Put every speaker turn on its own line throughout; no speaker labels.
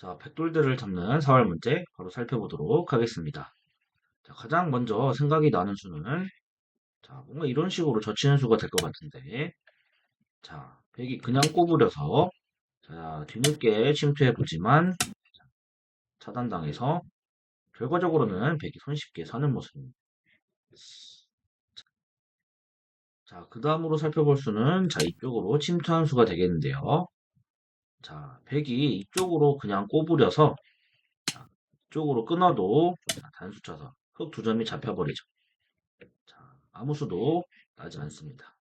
자, 백돌들을 잡는 사활 문제 바로 살펴보도록 하겠습니다. 자, 가장 먼저 생각이 나는 수는 자, 뭔가 이런 식으로 젖히는 수가 될 것 같은데 자, 백이 그냥 꼬부려서 자, 뒤늦게 침투해 보지만 차단당해서 결과적으로는 백이 손쉽게 사는 모습입니다. 자, 그 다음으로 살펴볼 수는 자, 이쪽으로 침투한 수가 되겠는데요. 자, 백이 이쪽으로 그냥 꼬부려서 자, 이쪽으로 끊어도 자, 단수 쳐서 흙 두 점이 잡혀버리죠. 자, 아무 수도 나지 않습니다.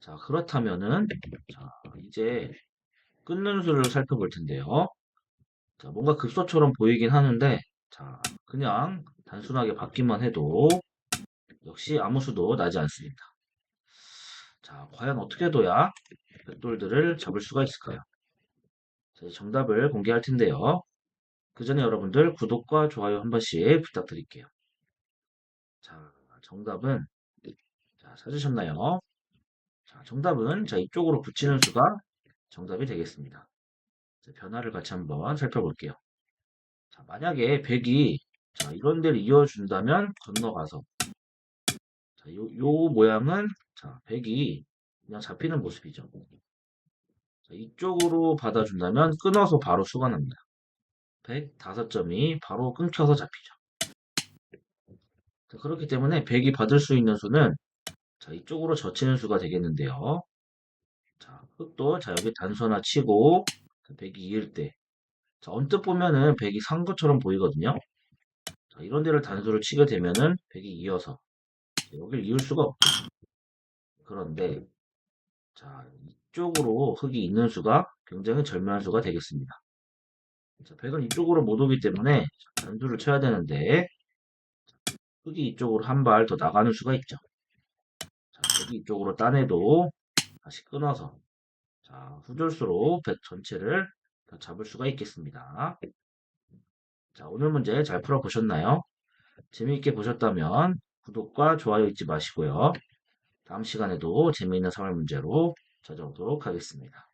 자, 그렇다면은 자, 이제 끊는 수를 살펴볼 텐데요. 자, 뭔가 급소처럼 보이긴 하는데 자, 그냥 단순하게 받기만 해도 역시 아무 수도 나지 않습니다. 자, 과연 어떻게 둬야 백돌들을 잡을 수가 있을까요? 정답을 공개할 텐데요. 그 전에 여러분들 구독과 좋아요 한 번씩 부탁드릴게요. 자, 정답은 자, 찾으셨나요? 자, 정답은 자, 이쪽으로 붙이는 수가 정답이 되겠습니다. 자, 변화를 같이 한번 살펴볼게요. 자, 만약에 100이 자, 이런 데를 이어준다면 건너가서 자, 요, 요 모양은 자, 100이 그냥 잡히는 모습이죠. 자, 이쪽으로 받아준다면 끊어서 바로 수가 납니다. 105점이 바로 끊겨서 잡히죠. 자, 그렇기 때문에 100이 받을 수 있는 수는 자, 이쪽으로 젖히는 수가 되겠는데요. 자, 흙도 자, 여기 단수 하나 치고 100이 이을 때 자, 언뜻 보면은 100이 산 것처럼 보이거든요. 자, 이런 데를 단수를 치게 되면은 100이 이어서 여기를 이을 수가 없죠. 그런데 자, 이쪽으로 흙이 있는 수가 굉장히 절묘한 수가 되겠습니다. 자, 100은 이쪽으로 못 오기 때문에 단수를 쳐야 되는데 흙이 이쪽으로 한 발 더 나가는 수가 있죠. 자, 흙이 이쪽으로 따내도 다시 끊어서 자, 후절수로 100 전체를 더 잡을 수가 있겠습니다. 자, 오늘 문제 잘 풀어보셨나요? 재미있게 보셨다면 구독과 좋아요 잊지 마시고요. 다음 시간에도 재미있는 생활 문제로 찾아오도록 하겠습니다.